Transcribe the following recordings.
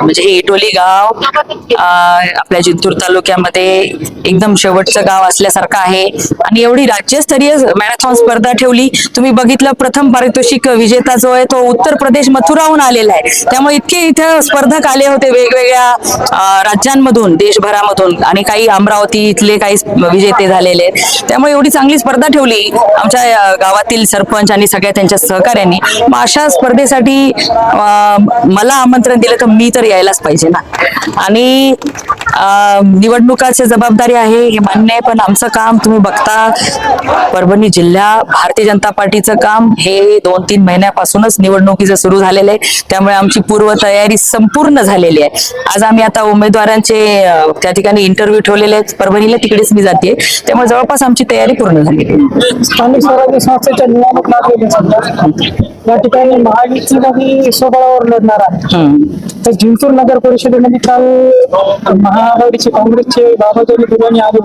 म्हणजे हे इटोली गाव आपल्या जिंतूर तालुक्यामध्ये एकदम शेवटचं गाव असल्यासारखं आहे. आणि एवढी राज्यस्तरीय मॅरेथॉन स्पर्धा ठेवली. तुम्ही बघितलं प्रथम पारितोषिक विजेता जो आहे तो उत्तर प्रदेश मथुराहून आलेला आहे. त्यामुळे इतके इथं स्पर्धक आले होते वेगवेगळ्या राज्यांमधून देशभरामधून. आणि काही अमरावती इथले काही विजेते झालेले आहेत. त्यामुळे एवढी चांगली स्पर्धा ठेवली आमच्या गावातील सरपंच आणि सगळ्या त्यांच्या सहकार्यांनी मग अशा स्पर्धेसाठी मला आमंत्रण दिलं तर मी तर यायलाच पाहिजे ना. आणि निवडणुकाची जबाबदारी आहे हे मान्य आहे पण आमचं काम तुम्ही बघता परभणी जिल्हा भारतीय जनता पार्टीचं काम हे दोन तीन महिन्यापासूनच निवडणुकीचं सुरू झालेलं आहे. त्यामुळे आमची पूर्वतयारी संपूर्ण झालेली आहे. आज आम्ही आता उमेदवारांचे त्या ठिकाणी इंटरव्ह्यू ठेवलेले आहेत. परभणीला तिकडेच मी जाते त्यामुळे जवळपास आमची तयारी पूर्ण झालेली आहे. स्थानिक स्वराज्य संस्थेच्या निवडणूक या ठिकाणी महायुतीमध्ये स्वबळावर लढणार आहे. तर जिंतूर नगर परिषदेमध्ये काल महाआघाडीचे काँग्रेसचे बाबाजानी दुर्वाणी आले.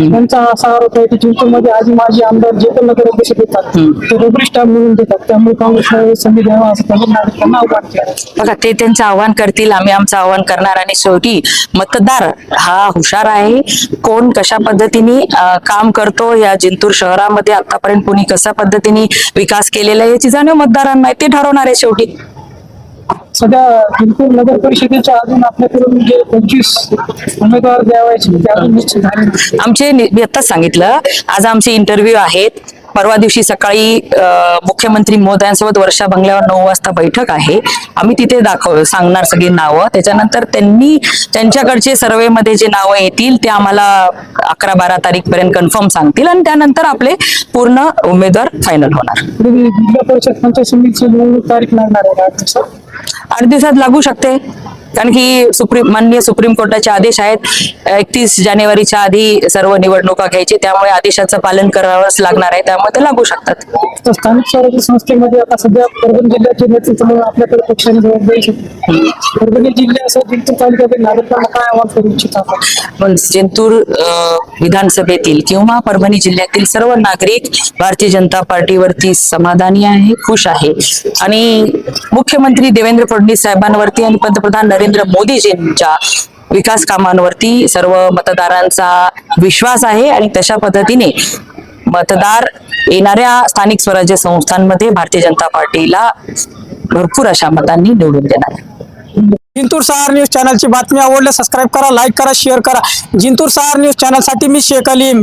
त्यांचा असा आरोप आहे की जिंतूरमध्ये आजी माजी आमदार जे पण नगराध्यक्ष देतात ते रबरी स्टॅम्प म्हणून देतात. त्यामुळे काँग्रेसला संधी द्यावा असं त्यांनी नागरिकांना आव्हान केलं. बघा ते त्यांचं आव्हान करतील आम्ही आमचं आव्हान करणार आणि शेवटी मतदार हा हुशार आहे. कोण कशा पद्धतीने काम करतो या जिंतूर शहरामध्ये आतापर्यंत कोणी कशा पद्धतीने विकास केलेला आहे याची जाणीव मतदारांना आहे. ते ठरवणार आहे शेवटी सध्या नगर परिषदेच्या अजून आपल्याकडून जे पंचवीस उमेदवार द्यावायचे ते अजून निश्चित झाले नाही. आमचे नि- मी आत्ताच सांगितलं आज आमचे इंटरव्ह्यू आहेत परवा दिवशी सकाळी मुख्यमंत्री महोदयांसोबत वर्षा बंगल्यावर नऊ वाजता बैठक आहे. आम्ही तिथे दाखव सांगणार सगळी नावं. त्याच्यानंतर त्यांनी त्यांच्याकडचे सर्वे मध्ये जे नावं येतील ते आम्हाला अकरा बारा तारीख पर्यंत कन्फर्म सांगतील आणि त्यानंतर आपले पूर्ण उमेदवार फायनल होणार. जिल्हा परिषद पंचायत समितीची निवडणूक तारीख लागणार आहे आठ दिवसात लागू शकते. कारण की सुप्रीम माननीय सुप्रीम कोर्टाचे आदेश आहेत. एकतीस जानेवारीच्या आधी सर्व निवडणुका घ्यायची त्यामुळे आदेशाचं पालन करावंच लागणार आहे त्यामुळे ते लागू शकतात. स्थानिक स्वराज्य संस्थेमध्ये आता सध्या परभणी जिल्ह्याचे नेतृत्व म्हणून आपल्याकडे पक्षाने जबाबदारी परभणी जिल्ह्यासह जिंतूर तालुक्यातील नागरिकांना काय आवाहन करू इच्छित? आपण पण जिंतूर विधानसभेतील किंवा परभणी जिल्ह्यातील सर्व नागरिक भारतीय जनता पार्टीवरती समाधानी आहे खुश आहे. आणि मुख्यमंत्री देवेंद्र फडणवीस साहेबांवरती आणि पंतप्रधान नरेंद्र मोदीजींच्या विकास कामांवरती सर्व मतदारांचा विश्वास आहे आणि तशा पद्धतीने मतदार येणाऱ्या स्थानिक स्वराज्य संस्थांमध्ये भारतीय जनता पार्टीला भरपूर अशा मतांनी निवडून देणार जिंतूर सहार न्यूज चॅनलची बातमी आवडलं सबस्क्राईब करा लाईक करा शेअर करा. जिंतूर सहार न्यूज चॅनलसाठी मी शेख अलीम.